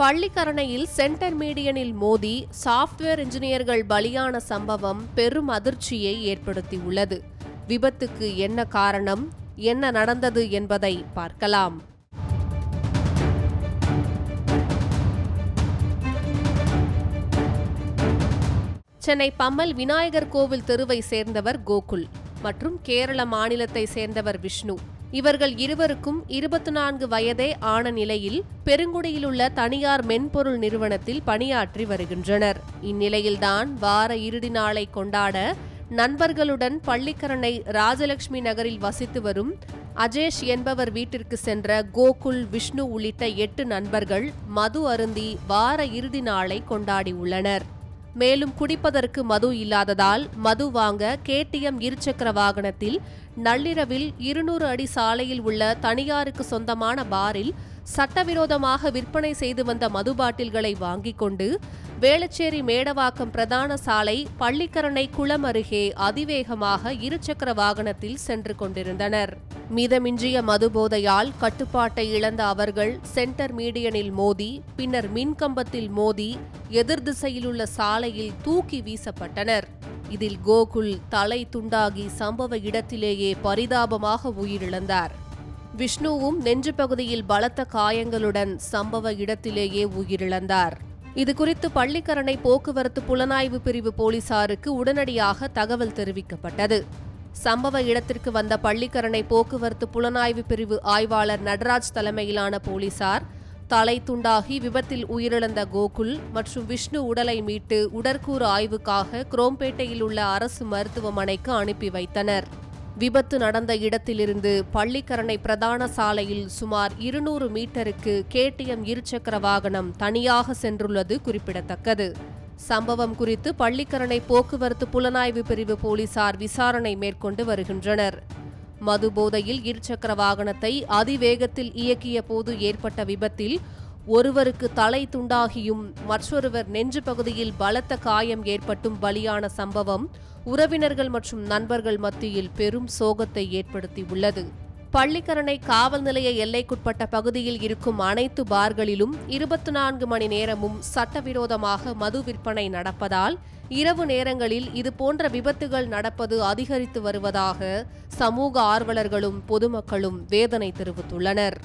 பள்ளிக்கரணையில் centre மீடியனில் மோதி software இன்ஜினியர்கள் பலியான சம்பவம் பெரும் அதிர்ச்சியை ஏற்படுத்தியுள்ளது. விபத்துக்கு என்ன காரணம்? என்ன நடந்தது என்பதை பார்க்கலாம். சென்னை பம்மல் விநாயகர் கோவில் தெருவை சேர்ந்தவர் கோகுல் மற்றும் கேரள மாநிலத்தை சேர்ந்தவர் விஷ்ணு. இவர்கள் இருவருக்கும் இருபத்தி நான்கு வயதே ஆன நிலையில் பெருங்குடியில் உள்ள தனியார் மென்பொருள் நிறுவனத்தில் பணியாற்றி வருகின்றனர். இந்நிலையில்தான் வார இறுதி நாளை கொண்டாட நண்பர்களுடன் பள்ளிக்கரணை ராஜலட்சுமி நகரில் வசித்து வரும் அஜேஷ் என்பவர் வீட்டிற்கு சென்ற கோகுல் விஷ்ணு உள்ளிட்ட எட்டு நண்பர்கள் மது அருந்தி வார இறுதி நாளை கொண்டாடியுள்ளனர் மேலும் குடிப்பதற்கு மது இல்லாததால் மது வாங்க கேடிஎம் இருசக்கர வாகனத்தில் நள்ளிரவில் இருநூறு அடி சாலையில் உள்ள தனியாருக்கு சொந்தமான பாரில் சட்டவிரோதமாக விற்பனை செய்து வந்த மது பாட்டில்களை வாங்கிக் கொண்டு வேளச்சேரி மேடவாக்கம் பிரதான சாலை பள்ளிக்கரணை குளம் அருகே அதிவேகமாக இருசக்கர வாகனத்தில் சென்று கொண்டிருந்தனர். மிதமிஞ்சிய மதுபோதையால் கட்டுப்பாட்டை இழந்த அவர்கள் சென்டர் மீடியனில் மோதி பின்னர் மின்கம்பத்தில் மோதி எதிர் திசையிலுள்ள சாலையில் தூக்கி வீசப்பட்டனர். இதில் கோகுல் தலை துண்டாகி சம்பவ இடத்திலேயே பரிதாபமாக உயிரிழந்தார். விஷ்ணுவும் நெஞ்சு பகுதியில் பலத்த காயங்களுடன் சம்பவ இடத்திலேயே உயிரிழந்தார். இதுகுறித்து பள்ளிக்கரணை போக்குவரத்து புலனாய்வு பிரிவு போலீசாருக்கு உடனடியாக தகவல் தெரிவிக்கப்பட்டது. சம்பவ இடத்திற்கு வந்த பள்ளிக்கரணை போக்குவரத்து புலனாய்வு பிரிவு ஆய்வாளர் நடராஜ் தலைமையிலான போலீசார் தலை துண்டாகி விபத்தில் உயிரிழந்த கோகுல் மற்றும் விஷ்ணு உடலை மீட்டு உடற்கூறு ஆய்வுக்காக குரோம்பேட்டையில் உள்ள அரசு மருத்துவமனைக்கு அனுப்பி வைத்தனர். விபத்து நடந்த இடத்திலிருந்து பள்ளிக்கரணை பிரதான சாலையில் சுமார் இருநூறு மீட்டருக்கு கேடிஎம் இருசக்கர வாகனம் தனியாக சென்றுள்ளது குறிப்பிடத்தக்கது. சம்பவம் குறித்து பள்ளிக்கரணை போக்குவரத்து புலனாய்வு பிரிவு போலீசார் விசாரணை மேற்கொண்டு வருகின்றனர். மது போதையில் இருசக்கர வாகனத்தை அதிவேகத்தில் இயக்கிய போது ஏற்பட்ட விபத்தில் ஒருவருக்கு தலை துண்டாகியும் மற்றொருவர் நெஞ்சு பகுதியில் பலத்த காயம் ஏற்பட்டும் பலியான சம்பவம் உறவினர்கள் மற்றும் நண்பர்கள் மத்தியில் பெரும் சோகத்தை ஏற்படுத்தியுள்ளது. பள்ளிக்கரணை காவல் நிலைய எல்லைக்குட்பட்ட பகுதியில் இருக்கும் அனைத்து பார்களிலும் இருபத்தி நான்கு மணி நேரமும் சட்டவிரோதமாக மது விற்பனை நடப்பதால் இரவு நேரங்களில் இதுபோன்ற விபத்துகள் நடப்பது அதிகரித்து வருவதாக சமூக ஆர்வலர்களும் பொதுமக்களும் வேதனை தெரிவித்துள்ளனர்.